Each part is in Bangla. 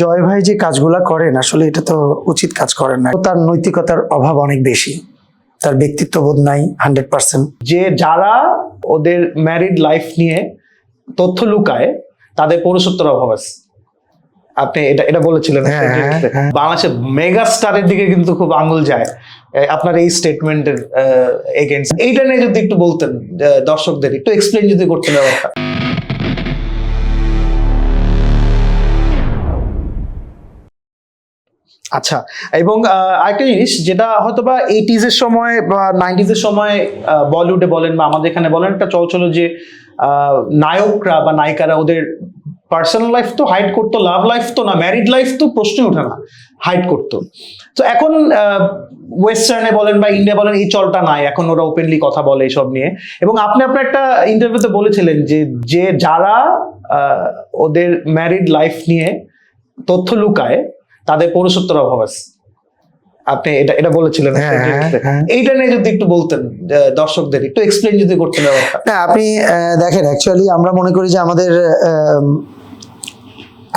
জয় ভাই যে কাজগুলা করেন আসলে এটা তো উচিত কাজ করেন না। তার নৈতিকতার অভাব অনেক বেশি। তার ব্যক্তিত্ববোধ নাই হান্ড্রেড পার্সেন্ট। যে যারা ওদের ম্যারিড লাইফ নিয়ে তথ্য লুকায় তাদের পৌরসত্বর অভাব আছে। আপনি এটা এটা বলেছিলেন হ্যাঁ, হ্যাঁ। বাংলাদেশের মেগা স্টারের দিকে কিন্তু খুব আঙুল যায়। আপনার এই স্টেটমেন্টের এগেনস্ট এইটা নিয়ে যদি একটু বলতেন দর্শকদের একটু এক্সপ্লেন যদি করতেন ব্যাপারটা। আচ্ছা এবং আরেকটা জিনিস যেটা হয়তো বা এইটিজ এর সময় বা নাইনটিজ এর সময় বলিউডে বলেন বা আমাদের এখানে বলেন একটা চল ছিল যে নায়করা বা নায়িকারা ওদের পার্সোনাল লাইফ তো হাইড করতো লাভ লাইফ তো না ম্যারিড লাইফ তো প্রশ্নই ওঠে না হাইড করতো। তো এখন ওয়েস্টার্নে বলেন বা ইন্ডিয়া বলেন এই চলটা নাই, এখন ওরা ওপেনলি কথা বলে এইসব নিয়ে। এবং আপনি আপনার একটা ইন্টারভিউতে বলেছিলেন যে যে যারা ওদের ম্যারিড লাইফ নিয়ে তথ্য লুকায় তাদের পৌরসত্বর অভাব আছে। আপনি এটা এটা বলেছিলেন হ্যাঁ, interview-তে। হ্যাঁ। এইটা নিয়ে যদি একটু বলতেন দর্শকদের একটু এক্সপ্লেন যদি করতেন না আপনি দেখেন অ্যাকচুয়ালি আমরা মনে করি যে আমাদের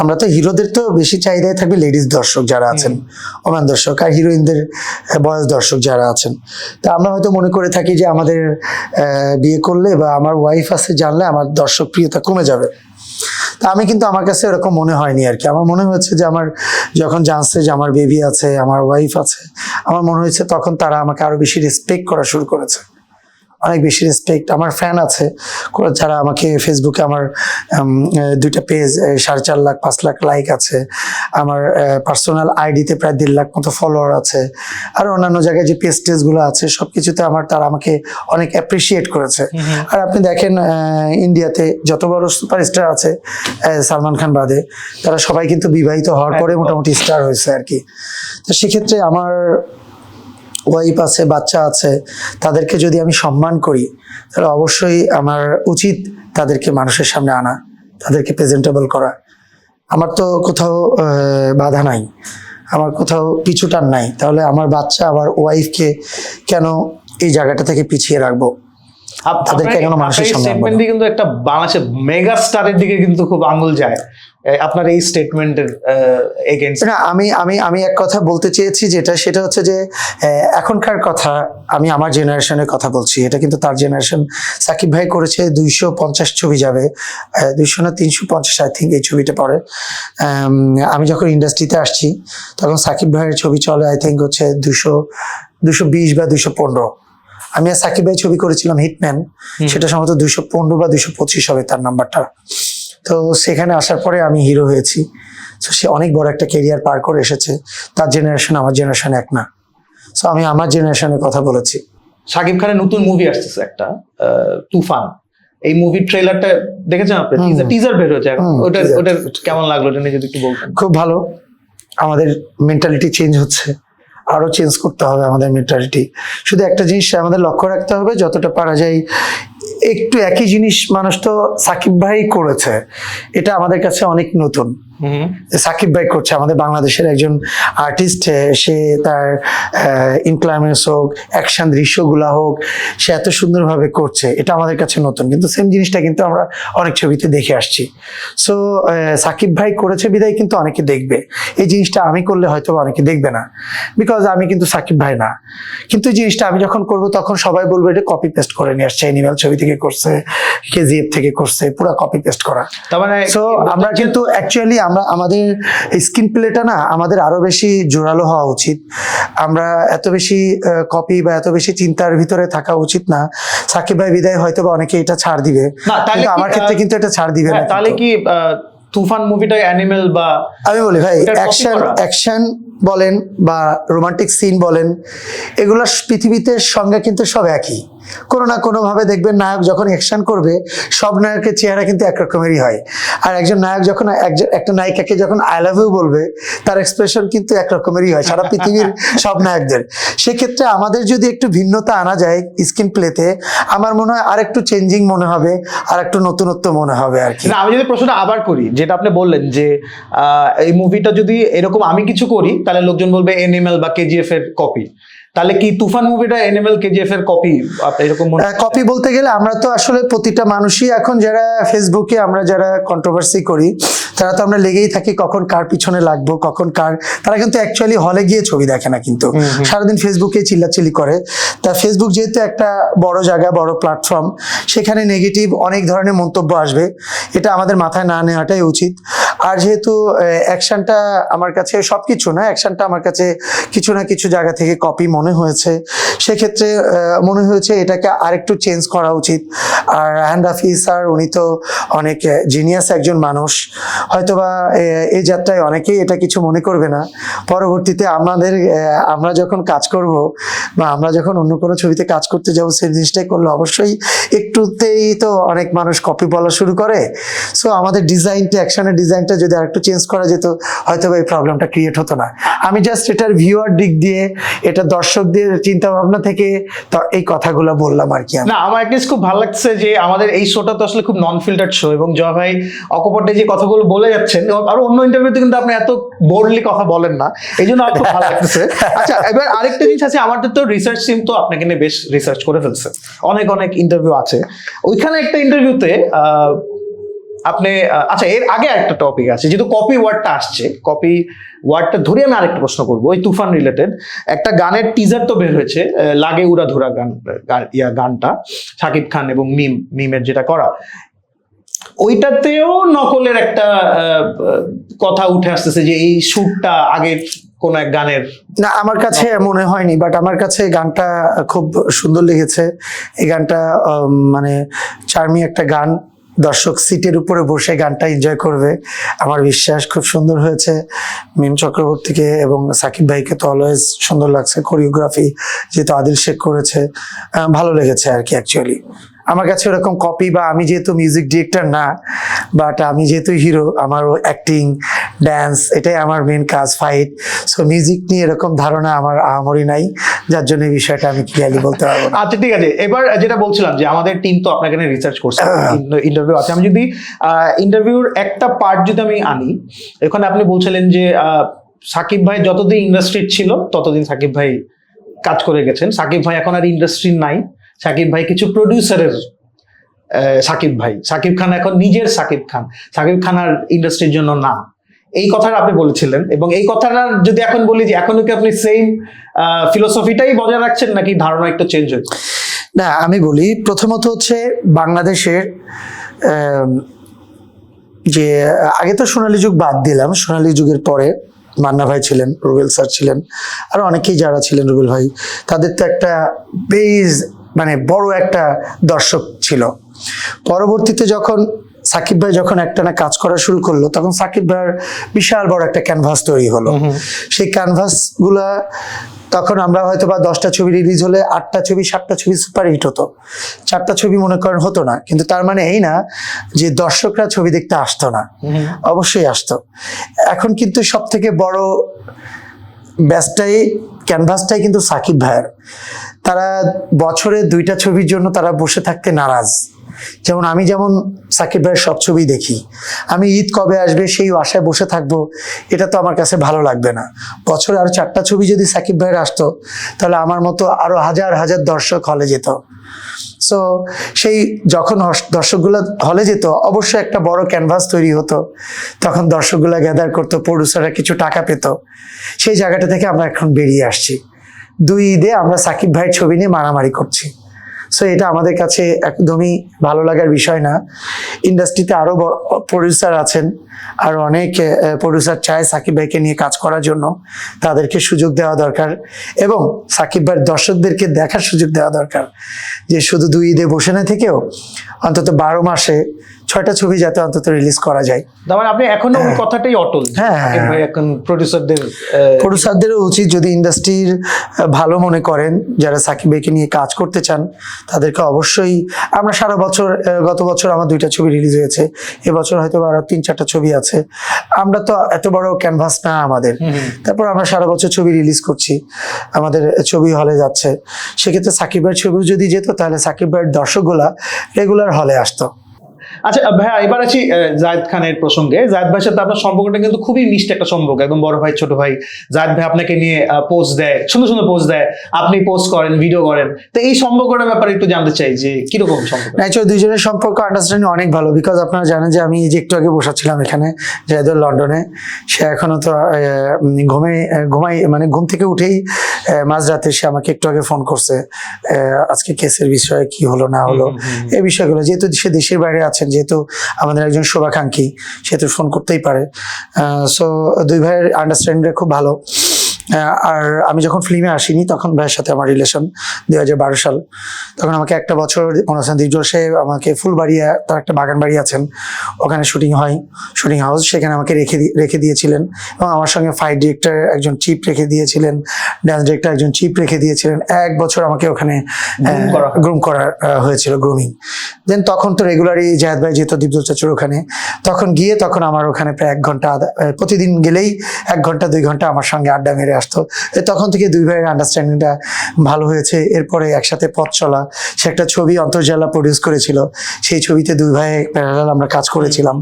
আমরা তো হিরোদের তো বেশি চাহিদায় থাকবে লেডিস দর্শক যারা আছেন ওমান দর্শক আর হিরোইনদের বয়স দর্শক যারা আছেন। তা আমরা হয়তো মনে করে থাকি যে আমাদের বিয়ে করলে বা আমার ওয়াইফ আছে জানলে আমার দর্শক প্রিয়তা কমে যাবে। তা আমি কিন্তু আমার কাছে এরকম মনে হয়নি আর কি। আমার মনে হয়েছে যে আমার যখন জানছে যে আমার বেবি আছে, আমার ওয়াইফ আছে, আমার মনে হয়েছে তখন তারা আমাকে আরও বেশি রেসপেক্ট করা শুরু করেছে। অনেক বেশি রেসপেক্ট আমার ফ্যান আছে। যারা আমাকে ফেসবুকে আমার দুইটা পেজ সাড়ে চার লাখ পাঁচ লাখ লাইক আছে। আমার পার্সোনাল আইডিতে প্রায় দেড় লাখ মতো ফলোয়ার আছে। আর অন্যান্য জায়গায় যে পেজ টেজগুলো আছে সব কিছুতে আমার তারা আমাকে অনেক অ্যাপ্রিসিয়েট করেছে। আর আপনি দেখেন ইন্ডিয়াতে যত বড় সুপারস্টার আছে সালমান খান বাদে তারা সবাই কিন্তু বিবাহিত হওয়ার পরে মোটামুটি স্টার হয়েছে আর কি। তো সেক্ষেত্রে আমার ওয়াইফ আছে, বাচ্চা আছে, তাদেরকে যদি আমি সম্মান করি, তাহলে অবশ্যই আমার উচিত তাদেরকে মানুষের সামনে আনা, তাদেরকে প্রেজেন্টেবল করা। আমার তো কোথাও বাধা নাই। আমার কোথাও পিছুটান নাই। তাহলে আমার বাচ্চা, আমার ওয়াইফকে কেন এই জায়গাটা থেকে পিছিয়ে রাখব? তাদেরকে এখনও মানুষের সামনে কিন্তু একটা বাংলাদেশের মেগা স্টারের দিকে কিন্তু খুব আঙ্গুল যায়। আপনার এই স্টেটমেন্টের না আমি আমি আমি এক কথা বলতে চেয়েছি যেটা সেটা হচ্ছে যে এখনকার কথা আমি আমার জেনারেশনের কথা বলছি। এটা কিন্তু তার জেনারেশন সাকিব ভাই করেছে দুইশো পঞ্চাশ ছবি যাবে। দুইশো না তিনশো পঞ্চাশ আই থিঙ্ক এই ছবিটা পড়ে। আম, আমি যখন ইন্ডাস্ট্রিতে আসছি তখন সাকিব ভাইয়ের ছবি চলে আই থিঙ্ক হচ্ছে দুশো দুশো বিশ বা দুশো পনেরো। আমি আর সাকিব ভাই ছবি করেছিলাম হিটম্যান সেটা সম্ভবত দুইশো পনেরো বা দুইশো পঁচিশ হবে তার নাম্বারটা। তো সেখানে আসার পরে আমি হিরো হয়েছি। তো সে অনেক বড় একটা কেরিয়ার পার করে এসেছে। তার জেনারেশন আমার জেনারেশন এক না। সো আমি আমার জেনারেশনের কথা বলেছি। শাকিব খানের নতুন মুভি আসতেছে একটা তুফান। এই মুভির ট্রেলারটা দেখেছেন আপনি। টিজার বের হয়েছে ওটা ওটা কেমন লাগল? যদি একটু বলতেন। খুব ভালো। আমাদের মেন্টালিটি চেঞ্জ হচ্ছে। আরও চেঞ্জ করতে হবে আমাদের মেন্টালিটি শুধু একটা জিনিস আমাদের লক্ষ্য রাখতে হবে, যতটা পারা যায় একটু একই জিনিস মানুষ তো সাকিব ভাই করেছে, এটা আমাদের কাছে অনেক নতুন। সাকিব ভাই করছে আমাদের বাংলাদেশের একজন আর্টিস্ট সে তার ইনক্লাইমেন্স হোক অ্যাকশন দৃশ্যগুলা হোক সে এত সুন্দরভাবে করছে এটা আমাদের কাছে নতুন। কিন্তু সেম জিনিসটা কিন্তু আমরা অনেক ছবিতে দেখে আসছি। সো সাকিব ভাই করেছে বিদায় কিন্তু অনেকে দেখবে। এই জিনিসটা আমি করলে হয়তো অনেকে দেখবে না। বিকজ আমি কিন্তু সাকিব ভাই না। কিন্তু এই জিনিসটা আমি যখন করব তখন সবাই বলবে এটা কপি পেস্ট করে নিয়ে আসছে অ্যানিমাল ছবি থেকে করছে কেজিএফ থেকে করছে পুরো কপি পেস্ট করা। তার মানে সো আমরা কিন্তু অ্যাকচুয়ালি আমরা আমাদের স্ক্রিন প্লেটা না আমাদের আরও বেশি জোরালো হওয়া উচিত। আমরা এত বেশি কপি বা এত বেশি চিন্তার ভিতরে থাকা উচিত না। সাকিব ভাই বিদায় হয়তো বা অনেকে এটা ছাড় দিবে। আমার ক্ষেত্রে কিন্তু এটা ছাড় দিবে না হ্যাঁ, তাহলে কি তুফান মুভিটা অ্যানিমেল বা আমি বলি ভাই অ্যাকশন অ্যাকশন বলেন বা রোমান্টিক সিন বলেন এগুলো পৃথিবীতে সঙ্গে কিন্তু সব একই। কোনো না কোনো ভাবে দেখবেন নায়ক যখন অ্যাকশন করবে সব নায়কের চেহারা কিন্তু একরকমেরই হয়। আর একজন নায়ক যখন একজন একটা নায়িকাকে যখন আই লাভ ইউ বলবে তার এক্সপ্রেশন কিন্তু একরকমেরই হয় সারা পৃথিবীর সব নায়কদের। সেক্ষেত্রে আমাদের যদি একটু ভিন্নতা আনা যায় স্ক্রিন প্লেতে আমার মনে হয় আর একটু চেঞ্জিং মনে হবে আর একটু নতুনত্ব মনে হবে আর কি। আমি যদি প্রশ্নটা আবার করি যেটা আপনি বললেন যে আহ, এই মুভিটা যদি এরকম আমি কিছু করি তাহলে লোকজন বলবে এনিম্যাল বা কেজিএফ এর কপি তাহলে কি তুফান মুভিটা এনিমেল কেজিএফ এর কপি এরকম মনে কপি বলতে গেলে আমরা তো আসলে প্রতিটা মানুষই এখন যারা ফেসবুকে আমরা যারা কন্ট্রোভার্সি করি তারা তো আমরা লেগেই থাকি কখন কার পিছনে লাগবো কখন কার তারা কিন্তু অ্যাকচুয়ালি হলে গিয়ে ছবি দেখে না কিন্তু। সারাদিন ফেসবুকে চিল্লাচিল্লি করে। তা ফেসবুক যেহেতু একটা বড় জায়গা বড় প্ল্যাটফর্ম সেখানে নেগেটিভ অনেক ধরনের মন্তব্য আসবে। এটা আমাদের মাথায় না নেওয়াটাই উচিত। আর যেহেতু অ্যাকশনটা আমার কাছে সব কিছু না অ্যাকশনটা আমার কাছে কিছু না কিছু জায়গা থেকে কপি মনে হয়েছে। সেক্ষেত্রে মনে হয়েছে এটাকে আরেকটু চেঞ্জ করা উচিত। আর রাহান রাফি স্যার, উনি তো অনেক জিনিয়াস একজন মানুষ। হয়তোবা এই যাত্রায় অনেকেই এটা কিছু মনে করবে না। পরবর্তীতে আমাদের আমরা যখন কাজ করব বা আমরা যখন অন্য কোনো ছবিতে কাজ করতে যাব, সেই জিনিসটাই করলে অবশ্যই একটুতেই তো অনেক মানুষ কপি বলা শুরু করে। সো আমাদের ডিজাইনটা অ্যাকশনের ডিজাইনটা যদি আরেকটু চেঞ্জ করা যেত হয়তো এই প্রবলেমটা ক্রিয়েট হতো না। আমি জাস্ট এটার ভিউয়ার দিক দিয়ে এটা দর্শকদের চিন্তা ভাবনা থেকে তো এই কথাগুলো বললাম আর কি না আমার একটা খুব ভালো লাগছে যে আমাদের এই শোটা তো আসলে খুব নন ফিল্টার্ড শো এবং জয় ভাই অকপটে যে কথাগুলো বলে যাচ্ছেন আরও অন্য ইন্টারভিউতে কিন্তু আপনি এত বোল্ডলি কথা বলেন না এই জন্য আমার খুব ভালো লাগতেছে। আচ্ছা এবার আরেকটা জিনিস আছে আমাদের তো রিসার্চ টিম তো আপনাকে নিয়ে বেশ রিসার্চ করে ফেলছে। অনেক অনেক ইন্টারভিউ আছে। ওইখানে একটা ইন্টারভিউতে আপনি আচ্ছা এর আগে একটা টপিক আছে যেহেতু কপি ওয়ার্ডটা আসছে কপি ওয়ার্ডটা ধরে আমি আরেকটা প্রশ্ন করব ওই তুফান রিলেটেড একটা গানের টিজার তো বের হয়েছে লাগে উড়া ধুরা গান ইয়া গানটা শাকিব খান এবং মিম মিমের যেটা করা। ওইটাতেও নকলের একটা কথা উঠে আসতেছে যে এই সুরটা আগের কোন এক গানের। না আমার কাছে মনে হয়নি বাট আমার কাছে গানটা খুব সুন্দর লেগেছে। এই গানটা মানে চার্মি একটা গান দর্শক সিটের উপরে বসে গানটা এনজয় করবে। আমার বিশ্বাস খুব সুন্দর হয়েছে। মিম চক্রবর্তীকে এবং সাকিব ভাইকে তো অলওয়েজ সুন্দর লাগছে। কোরিওগ্রাফি যেহেতু আদিল শেখ করেছে ভালো লেগেছে আর কি অ্যাকচুয়ালি আমার কাছে ওরকম কপি বা আমি যেহেতু মিউজিক ডিরেক্টর না বাট আমি যেহেতু হিরো আমারও অ্যাক্টিং ড্যান্স এটাই আমার মেন কাজ ফাইট সো মিউজিক নিয়ে এরকম ধারণা আমার আহামরি নাই। যার জন্য এই বিষয়টা আমি ক্লিয়ারলি বলতে পারব আচ্ছা ঠিক আছে। এবার যেটা বলছিলাম যে আমাদের টিম তো আপনাকে নিয়ে রিসার্চ করছে ইন্টারভিউ আছে। আমি যদি ইন্টারভিউর একটা পার্ট যদি আমি আনি এখানে আপনি বলছিলেন যে সাকিব ভাই যতদিন ইন্ডাস্ট্রির ছিল ততদিন সাকিব ভাই কাজ করে গেছেন। সাকিব ভাই এখন আর ইন্ডাস্ট্রি নাই। সাকিব ভাই কিছু প্রডিউসারের সাকিব ভাই। সাকিব খান এখন নিজের সাকিব খান। সাকিব খান আর ইন্ডাস্ট্রির জন্য না। এই কথাটা আপনি বলেছিলেন এবং এই কথাটা যদি এখন বলি যে এখনও কি আপনি সেম ফিলোসফিটাই বজায় রাখছেন নাকি ধারণা একটু চেঞ্জ হয়েছে? না, আমি বলি প্রথমত হচ্ছে বাংলাদেশের যে আগে তো সোনালী যুগ বাদ দিলাম, সোনালী যুগের পরে মান্না ভাই ছিলেন, রুবেল স্যার ছিলেন, আর অনেকেই যারা ছিলেন রুবেল ভাই, তাদের তো একটা বেজ মানে বড় একটা দর্শক ছিল। পরবর্তীতে যখন সাকিব ভাই যখন একটা না কাজ করা শুরু করল তখন সাকিব ভাইয়ের বিশাল বড় একটা ক্যানভাস তৈরি হলো। সেই ক্যানভাসগুলা তখন আমরা হয়তো বা দশটা ছবি রিলিজ হলে আটটা ছবি সাতটা ছবি সুপার হিট হতো। চারটা ছবি মনে করেন হতো না কিন্তু তার মানে এই না যে দর্শকরা ছবি দেখতে আসতো না। অবশ্যই আসতো। এখন কিন্তু সব থেকে বড় ব্যাসটাই ক্যানভাসটাই কিন্তু সাকিব ভাইয়ের। তারা বছরে দুইটা ছবির জন্য তারা বসে থাকতে নারাজ। যেমন আমি যেমন সাকিব ভাইয়ের সব ছবি দেখি, আমি ঈদ কবে আসবে সেই আশায় বসে থাকব, এটা তো আমার কাছে ভালো লাগবে না। বছরে আরও চারটা ছবি যদি সাকিব ভাইয়ের আসতো, তাহলে আমার মতো আরও হাজার হাজার দর্শক হলে যেত। সো সেই যখন দর্শকগুলো হলে যেত, অবশ্যই একটা বড় ক্যানভাস তৈরি হতো। তখন দর্শকগুলো গ্যাদার করতো প্রডিউসাররা কিছু টাকা পেত। সেই জায়গাটা থেকে আমরা এখন বেরিয়ে আসছি। দুই ঈদে আমরা সাকিব ভাইয়ের ছবি নিয়ে মারামারি করছি। সো এটা আমাদের কাছে একদমই ভালো লাগার বিষয় না। ইন্ডাস্ট্রিতে আরও প্রডিউসার আছেন আর অনেক প্রডিউসার চায় সাকিব ভাইকে নিয়ে কাজ করার জন্য। তাদেরকে সুযোগ দেওয়া দরকার এবং সাকিব ভাইয়ের দর্শকদেরকে দেখার সুযোগ দেওয়া দরকার। যে শুধু দুই ঈদে বসে না থেকেও, অন্তত বারো মাসে ছয়টা ছবি যাতে অন্তত রিলিজ করা যায়। তার মানে আপনি এখনও ওই কথাটাই অটল? হ্যাঁ, হ্যাঁ। এখন প্রডিউসারদের প্রডিউসারদেরও উচিত যদি ইন্ডাস্ট্রির ভালো মনে করেন যারা সাকিব ভাইকে নিয়ে কাজ করতে চান তাদেরকে অবশ্যই আমরা সারা বছর গত বছর আমার দুইটা ছবি রিলিজ হয়েছে। এবছর হয়তো আরও তিন চারটা ছবি আছে। আমরা তো এত বড় ক্যানভাস না আমাদের। তারপর আমরা সারা বছর ছবি রিলিজ করছি। আমাদের ছবি হলে যাচ্ছে। সেক্ষেত্রে সাকিব ভাইয়ের ছবি যদি যেত তাহলে সাকিব ভাইয়ের দর্শকগুলা রেগুলার হলে আসতো। আচ্ছা ভাইয়া এবার আছি জায়েদ খানের প্রসঙ্গে। জায়েদ ভাইয়ের সাথে আপনার সম্পর্কটা কিন্তু খুবই মিষ্টি একটা সম্পর্ক একদম বড় ভাই ছোট ভাই। জায়েদ ভাই আপনাকে নিয়ে পোস্ট দেয় সুন্দর সুন্দর পোস্ট দেয় আপনি পোস্ট করেন ভিডিও করেন। তো এই সম্পর্কটার ব্যাপারে একটু জানতে চাই যে কীরকম সম্পর্ক? ন্যাচুরাল দুইজনের সম্পর্ক আন্ডারস্ট্যান্ডিং অনেক ভালো বিকজ আপনারা জানেন যে আমি এই যে একটু আগে বসাচ্ছিলাম এখানে জায়দুল লন্ডনে। সে এখনও তো ঘুমে ঘুমাই মানে ঘুম থেকে উঠেই মাঝরাতে সে আমাকে একটু আগে ফোন করছে আজকে কেসের বিষয়ে কি হলো না হলো। এই বিষয়গুলো। যেহেতু সে দেশের বাইরে আছেন যেহেতু আমাদের একজন শুভাকাঙ্ক্ষী সেহেতু ফোন করতেই পারে। সো দুই ভাইয়ের আন্ডারস্ট্যান্ডিংটা খুব ভালো। আর আমি যখন ফিল্মে আসিনি তখন ভাইয়ের সাথে আমার রিলেশন দুই হাজার বারো সাল। তখন আমাকে একটা বছর মনে হচ্ছেন দীর্ঘ সে আমাকে ফুলবাড়িয়া তার একটা বাগান বাড়ি আছেন ওখানে শুটিং হয় শুটিং হাউস সেখানে আমাকে রেখে রেখে দিয়েছিলেন। এবং আমার সঙ্গে ফাইট ডিরেক্টর একজন চিপ রেখে দিয়েছিলেন ডান্স ডিরেক্টর একজন চিপ রেখে দিয়েছিলেন। এক বছর আমাকে ওখানে গ্রুম করা হয়েছিল গ্রুমিং দেন তখন তো রেগুলারই জায়দ ভাই যেত দীপজল চাচুর ওখানে। তখন গিয়ে তখন আমার ওখানে প্রায় এক ঘণ্টা প্রতিদিন গেলেই এক ঘণ্টা দুই ঘণ্টা আমার সঙ্গে আড্ডা মেরে আসতো। তখন থেকে দুই ভাইয়ের আন্ডারস্ট্যান্ডিংটা ভালো হয়েছে। এরপরে একসাথে পথ চলা, সে একটা ছবি অন্তর্জালা প্রডিউস করেছিল। সেই ছবিতে দুই ভাই প্যারালাল আমরা কাজ করেছিলাম।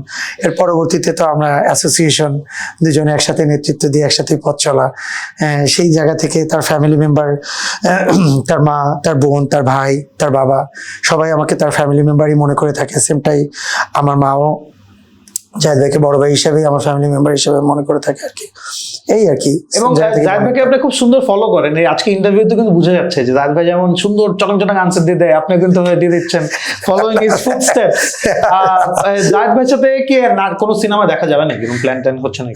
এর পরবর্তীতে তো আমরা অ্যাসোসিয়েশন দুজনে একসাথে নেতৃত্ব দিয়ে একসাথে পথ চলা। সেই জায়গা থেকে তার ফ্যামিলি মেম্বার তার মা, তার বোন, তার ভাই, তার বাবা, সবাই আমাকে তার ফ্যামিলি মেম্বারই মনে করে থাকে। সেমটাই আমার মাও জায়দ ভাইকে বড় ভাই হিসাবে আমার ফ্যামিলি মেম্বার হিসাবে মনে করে থাকে আর কি। এই আর কি এবং জায়েদ ভাইকে আপনি খুব সুন্দর ফলো করেন। এই আজকে ইন্টারভিউতে কিন্তু বোঝা যাচ্ছে যে জায়েদ ভাই যেমন সুন্দর চটক চটক আনসার দিয়ে দেয় আপনি কিন্তু দিয়ে দিচ্ছেন ফলোইং ইজ ফুটস্টেপ জায়েদ ভাইয়ের সাথে কি আর কোনো সিনেমা দেখা যাবে নাকি? প্ল্যান ট্যান হচ্ছে নাকি?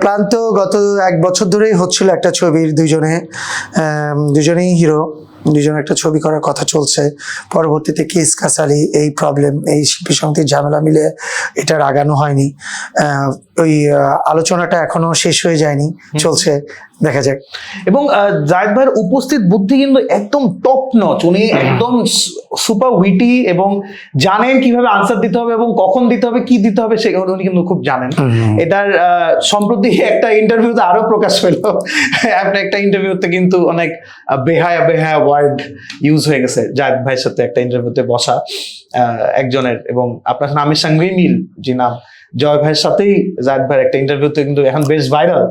প্ল্যান তো গত এক বছর ধরেই হচ্ছিল একটা ছবির দুজনে আহ, দুজনেই হিরো দুজনে একটা ছবি করার কথা চলছে। পরবর্তীতে কেস কাসারি এই প্রবলেম এই শিল্পী সমিতির ঝামেলা মিলে এটা রাগানো হয়নি। ওই আলোচনাটা এখনও শেষ হয়ে যায়নি। চলছে দেখা যাক। এবং জায়েদ ভাইয়ের উপস্থিত বুদ্ধি কিন্তু একদম টপ নচ উনি একদম সুপার উইটি এবং জানেন কীভাবে আনসার দিতে হবে এবং কখন দিতে হবে কি দিতে হবে সে উনি কিন্তু খুব জানেন। এটার সম্প্রতি একটা ইন্টারভিউতে আরও প্রকাশ পেল। আপনার একটা ইন্টারভিউতে কিন্তু অনেক বেহায়া বেহায়া ওয়ার্ড ইউজ হয়ে গেছে। জায়দ ভাইয়ের সাথে একটা ইন্টারভিউতে বসা আহ, একজনের এবং আপনার নামের সঙ্গেই মিল যে নাম। জয় ভাইয়ের সাথেই জায়দ ভাইয়ের একটা ইন্টারভিউতে কিন্তু এখন বেশ ভাইরাল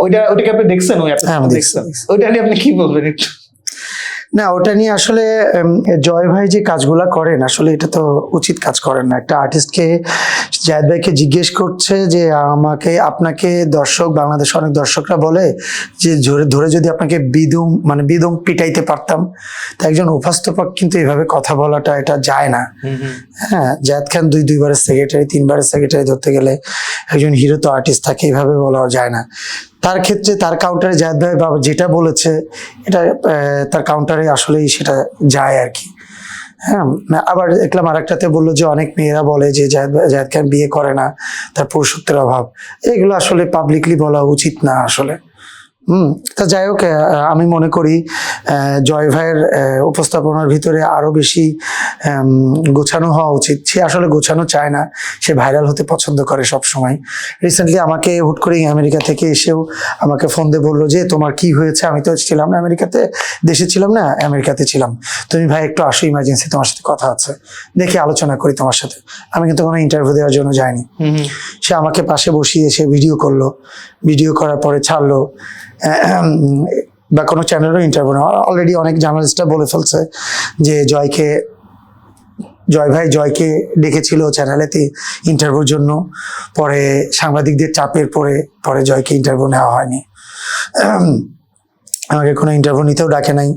ওইটা ওইটাকে আপনি দেখছেন? ওই হ্যাঁ, দেখছি, দেখছেন? দেখছি। ওইটা নিয়ে আপনি কি বলবেন একটু? না ওটা নিয়ে আসলে জয় ভাই যে কাজগুলা করেন আসলে এটা তো উচিত কাজ করেন না। একটা আর্টিস্টকে জায়দ ভাইকে জিজ্ঞেস করছে যে আমাকে আপনাকে দর্শক বাংলাদেশ অনেক দর্শকরা বলে যে ধরে ধরে যদি আপনাকে বিদুম মানে বিদুম পিটাইতে পারতাম তা একজন উপস্থাপক কিন্তু এভাবে কথা বলাটা এটা যায় না। হ্যাঁ জায়দ খান দুই দুইবারের সেক্রেটারি তিনবারের সেক্রেটারি ধরতে গেলে একজন হিরো তো আর্টিস্ট থাকে এভাবে বলা যায় না। তার ক্ষেত্রে তার কাউন্টারে জায়দ ভাই বাবা যেটা বলেছে, এটা তার কাউন্টারে আসলেই সেটা যায় আর কি। হ্যাঁ আবার দেখলাম আরেকটাতে বলল যে অনেক মেয়েরা বলে যে জায়দ খান বিয়ে করে না, তার পুরুষত্বের অভাব। এগুলো আসলে পাবলিকলি বলা উচিত না আসলে। হুম, তা যাই হোক আমি মনে করি জয় ভাইয়ের উপস্থাপনার ভিতরে আরও বেশি গোছানো হওয়া উচিত। সে আসলে গোছানো চায় না। সে ভাইরাল হতে পছন্দ করে সব সময় রিসেন্টলি আমাকে হুট করে আমেরিকা থেকে এসেও আমাকে ফোন দিয়ে বলল যে তোমার কি হয়েছে? আমি তো ছিলাম না আমেরিকাতে। দেশে ছিলাম না আমেরিকাতে ছিলাম। তুমি ভাই একটু আসো ইমার্জেন্সি তোমার সাথে কথা আছে। দেখি আলোচনা করি তোমার সাথে। আমি কিন্তু কোনো ইন্টারভিউ দেওয়ার জন্য যাইনি। সে আমাকে পাশে বসিয়ে সে ভিডিও করল। ভিডিও করার পরে ছাড়লো। বা কোনো চ্যানেলও ইন্টারভিউ না। অলরেডি অনেক জার্নালিস্টরা বলে ফেলছে যে জয়কে জয় ভাই জয়কে ডেকেছিল চ্যানেলেতে ইন্টারভিউর জন্য। পরে সাংবাদিকদের চাপের পরে পরে জয়কে ইন্টারভিউ নেওয়া হয়নি। আমাকে কোনো ইন্টারভিউ নিতেও ডাকে নাই।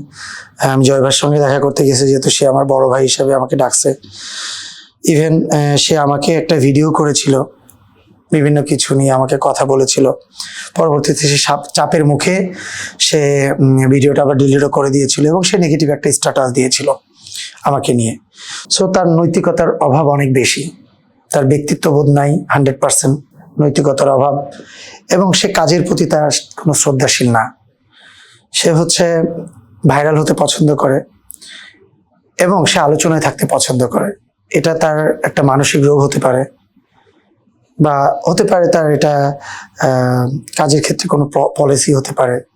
আমি জয় ভাইয়ের সঙ্গে দেখা করতে গেছে, যেহেতু সে আমার বড় ভাই হিসাবে আমাকে ডাকছে। ইভেন সে আমাকে একটা ভিডিও করেছিল, বিভিন্ন কিছু নিয়ে আমাকে কথা বলেছিল। পরবর্তীতে সে চাপের মুখে সে ভিডিওটা আবার ডিলিটও করে দিয়েছিল এবং সে নেগেটিভ একটা স্ট্যাটাস দিয়েছিল। আমাকে নিয়ে। সো তার নৈতিকতার অভাব অনেক বেশি। তার ব্যক্তিত্ববোধ নাই, হান্ড্রেড পার্সেন্ট নৈতিকতার অভাব। এবং সে কাজের প্রতি তার কোনো শ্রদ্ধাশীল না। সে হচ্ছে ভাইরাল হতে পছন্দ করে এবং সে আলোচনায় থাকতে পছন্দ করে। এটা তার একটা মানসিক রোগ হতে পারে বা হতে পারে তার এটা কাজের ক্ষেত্রে কোনো পলিসি হতে পারে।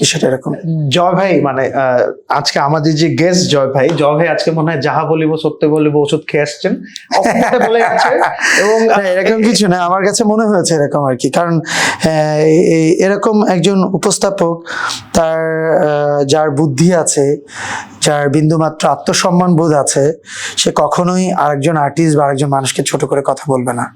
বিষয়টা এরকম। জয় ভাই মানে আজকে আমাদের যে গেস্ট জয় ভাই জয় ভাই আজকে মনে হয় যাহা বলিব সত্য বলিব ওষুধ খেয়ে আসছেন। বলে এবং এরকম কিছু না আমার কাছে মনে হয়েছে এরকম আর কি। কারণ এরকম একজন উপস্থাপক তার যার বুদ্ধি আছে যার বিন্দুমাত্র আত্মসম্মান বোধ আছে সে কখনোই আরেকজন আর্টিস্ট বা আরেকজন মানুষকে ছোট করে কথা বলবে না।